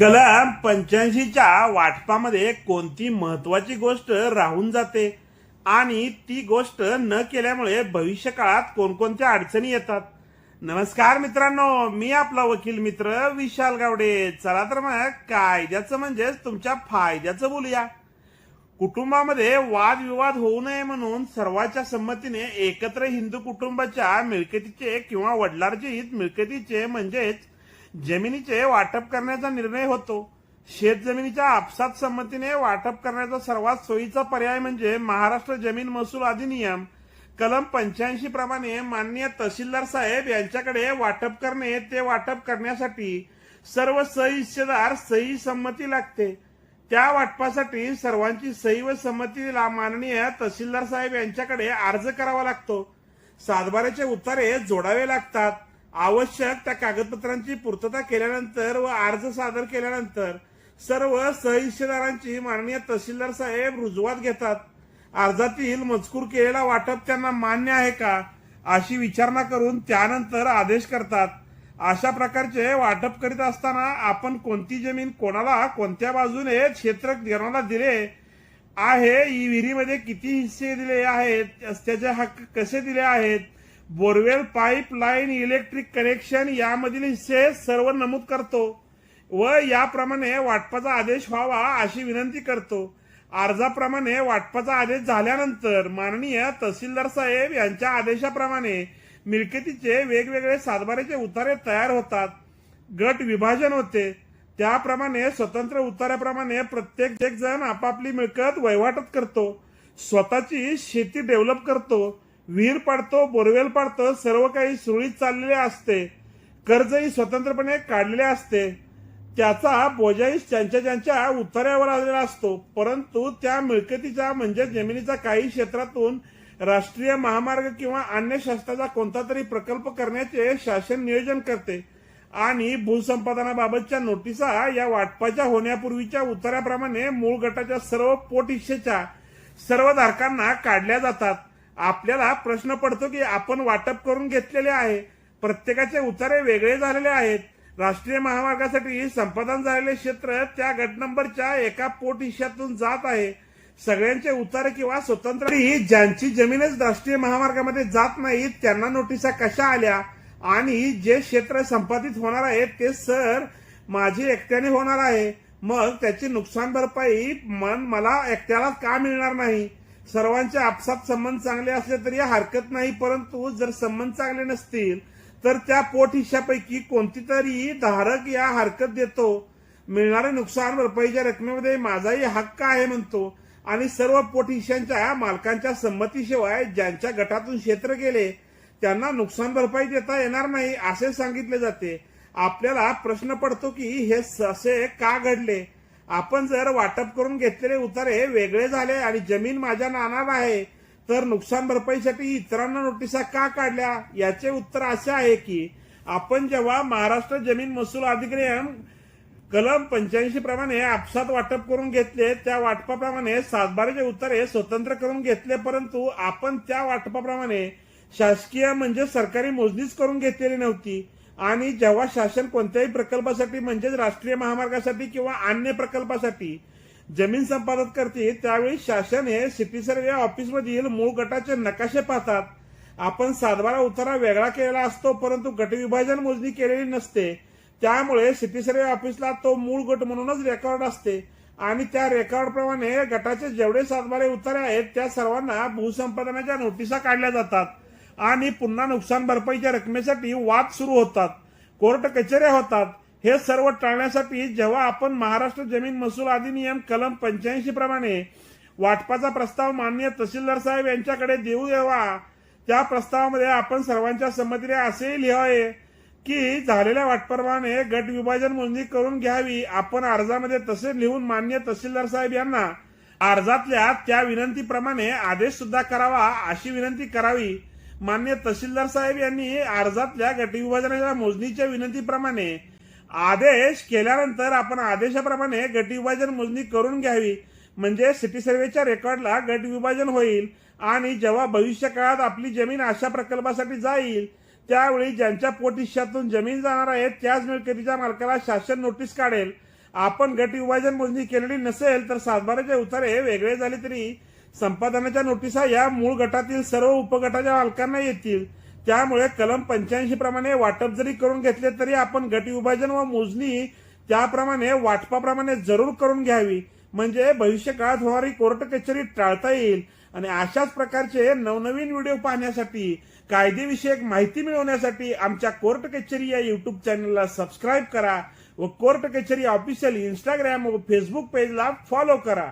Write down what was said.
कलम पंच्याऐंशीच्या वाटपामध्ये कोणती महत्वाची गोष्ट राहून जाते? आणि ती गोष्ट न केल्यामुळे भविष्य काळात कोणकोणत्या अडचणी येतात? नमस्कार मित्रांनो मी आपला वकील मित्र विशाल गावडे. चला तर मग कायद्याचं म्हणजेच तुमच्या फायद्याचं बोलूया. कुटुंबामध्ये वादविवाद होऊ नये म्हणून सर्वांच्या संमतीने एकत्र हिंदू कुटुंबाच्या मिळकतीचे किंवा वडिलार्जित मिळकतीचे म्हणजेच जमिनीचे वाटप करण्याचा निर्णय होतो. शेत जमिनीच्या आपसात संमतीने वाटप करण्याचा सर्वात सोयीचा पर्याय म्हणजे महाराष्ट्र जमीन महसूल अधिनियम. कलम पंच्याऐंशी प्रमाणे माननीय तहसीलदार साहेब यांच्याकडे वाटप करणे ते वाटप करण्यासाठी सर्व सहिस्सेदार सही संमती लागते. त्या वाटपासाठी सर्वांची सही व संमतीला माननीय तहसीलदार साहेब यांच्याकडे अर्ज करावा लागतो. सातबाऱ्याचे उतारे जोडावे लागतात. आवश्यक त्या कागदपत्रांची पूर्तता केल्यानंतर व अर्ज सादर केल्यानंतर सर्व सहिस्सेदारांची माननीय तहसीलदार साहेब रुजवात घेतात. अर्जातील मजकूर केलेला वाटप त्यांना मान्य आहे का अशी विचारणा करून त्यानंतर आदेश करतात. अशा प्रकारचे वाटप करीत असताना आपण कोणती जमीन कोणाला कोणत्या बाजूने क्षेत्र कोणाला दिले आहे ई विहिरीमध्ये किती हिस्से दिले आहेत त्याचे हक्क कसे दिले आहेत borewell pipe line electric connection यामधील हिस्से सर्व नमूद करतो व याप्रमाणे वाटपाचा आदेश व्हावा अशी विनंती करतो. अर्जाप्रमाणे वाटपाचा आदेश झाल्यानंतर माननीय तहसीलदार साहेब यांच्या आदेशाप्रमाणे मिळकतीचे वेगवेगळे सातबाऱ्याचे उतारे तयार होतात. गट विभाजन होते. त्याप्रमाणे स्वतंत्र उतार्याप्रमाणे प्रत्येक एक जण आपापली मिळकत वैवाटत करतो. स्वतःची शेती डेव्हलप करतो. विहीर पाडतो बोरवेल पाडतो सर्व काही सुरळीत चाललेले असते. कर्जही स्वतंत्रपणे काढलेले असते. त्याचा बोजाही त्यांच्या ज्यांच्या उतार्यावर आलेला असतो. परंतु त्या मिळकतीचा म्हणजे जमिनीचा काही क्षेत्रातून राष्ट्रीय महामार्ग किंवा अन्य शासनाचा कोणता तरी प्रकल्प करण्याचे शासन नियोजन करते. आणि भूसंपादनाबाबतच्या नोटिसा या वाटपाच्या होण्यापूर्वीच्या उतार्याप्रमाणे मूळ गटाच्या सर्व पोट सर्व धारकांना काढल्या जातात. आपल्याला प्रश्न पडतो की आपण वाटप करून घेतलेले आहे. प्रत्येकाचे उतारे वेगळे झालेले आहेत. राष्ट्रीय महामार्गासाठी संपादन झालेले क्षेत्र त्या गट नंबरच्या एका पोट हिश्यातून जात आहे. सगळ्यांचे उतारे किंवा स्वतंत्र ही ज्यांची जमीनच राष्ट्रीय महामार्गामध्ये जात नाही त्यांना नोटिसा कशा आल्या आणि जे क्षेत्र संपादित होणार आहे ते सर माझी एकट्याने होणार आहे. मग त्याची नुकसान भरपाई मन मला एकट्याला का मिळणार नाही? सर्वांचे आपसात संबंध चांगले असले तरी हरकत नाही परंतु जर संबंध चांगले नसतील तर त्या पोट हिशापैकी कोणती तरी धारक या हरकत देतो. मिळणारे नुकसान भरपाईच्या रकमेमध्ये माझाही हक्क आहे म्हणतो आणि सर्व पोट हिशांच्या मालकांच्या संमतीशिवाय ज्यांच्या गटातून क्षेत्र गेले त्यांना नुकसान भरपाई देता येणार नाही असे सांगितले जाते. आपल्याला प्रश्न पडतो की हे असे का घडले? आपण जर वाटप करून घेतलेले उतारे वेगळे झाले आणि जमीन माझ्या नाणार आहे तर नुकसान भरपाईसाठी इतरांना नोटिसा का काढल्या? याचे उत्तर असे आहे की आपण जेव्हा महाराष्ट्र जमीन महसूल अधिनियम कलम पंच्याऐंशी प्रमाणे आपसात वाटप करून घेतले त्या वाटपाप्रमाणे सातबाराचे उतारे स्वतंत्र करून घेतले परंतु आपण त्या वाटपाप्रमाणे शासकीय म्हणजे सरकारी मोजणीच करून घेतलेली नव्हती. आणि जेव्हा शासन कोणत्याही प्रकल्पासाठी म्हणजेच राष्ट्रीय महामार्गासाठी किंवा अन्य प्रकल्पासाठी जमीन संपादन करते त्यावेळी शासन हे सिटी सर्वे ऑफिसमधील मूळ गटाचे नकाशे पाहतात. आपण सातबारा उतारा वेगळा केलेला असतो परंतु गटविभाजन मोजणी केलेली नसते. त्यामुळे सिटी सर्वे ऑफिसला तो मूळ गट म्हणूनच रेकॉर्ड असते. आणि त्या रेकॉर्डप्रमाणे गटाचे जेवढे सातबारे उतारे आहेत त्या सर्वांना भूसंपादनाच्या नोटिसा काढल्या जातात. आणि पुन्हा नुकसान भरपाईच्या रकमेसाठी वाद सुरू होतात. कोर्ट कचेऱ्या होतात. हे सर्व टाळण्यासाठी जेव्हा आपण महाराष्ट्र जमीन महसूल अधिनियम कलम पंच्याऐंशी प्रमाणे वाटपाचा प्रस्ताव माननीय तहसीलदार साहेब यांच्याकडे देऊ द्यावा त्या प्रस्तावामध्ये आपण सर्वांच्या संमतीने असेही लिहावे की झालेल्या वाटप्रमाणे गट विभाजन मोजणी करून घ्यावी. आपण अर्जामध्ये तसे लिहून मान्य तहसीलदार साहेब यांना अर्जातल्या त्या विनंतीप्रमाणे आदेश सुद्धा करावा अशी विनंती करावी. मान्य तहसीलदार साहेब यांनी अर्जातल्या गटविभाजनाच्या मोजणीच्या विनंतीप्रमाणे आदेश केल्यानंतर आपण आदेशाप्रमाणे गटविभाजन मोजणी करून घ्यावी. म्हणजे सिटी सर्वेच्या रेकॉर्डला गट विभाजन होईल आणि जेव्हा भविष्य काळात आपली जमीन अशा प्रकल्पासाठी जाईल त्यावेळी ज्यांच्या पोट जमीन जाणार आहे त्याच मिळकतीच्या मालकाला शासन नोटीस काढेल. आपण गट विभाजन मोजणी केलेली नसेल तर सातबाराचे उतारे वेगळे झाले तरी संपादनाच्या नोटिसा या मूळ गटातील सर्व उपगटाच्या मालकांना येतील. त्यामुळे कलम पंच्याऐंशी प्रमाणे वाटप जरी करून घेतले तरी आपण गट विभाजन व मोजणी त्याप्रमाणे वाटपाप्रमाणे जरूर करून घ्यावी. म्हणजे भविष्य काळात होणारी कोर्ट कचेरी टाळता येईल. आणि अशाच प्रकारचे नवनवीन व्हिडिओ पाहण्यासाठी कायदेविषयक माहिती मिळवण्यासाठी आमच्या कोर्ट कचेरी या युट्यूब चॅनलला सबस्क्राईब करा व कोर्ट कचेरी ऑफिशियल इंस्टाग्राम व फेसबुक पेजला फॉलो करा.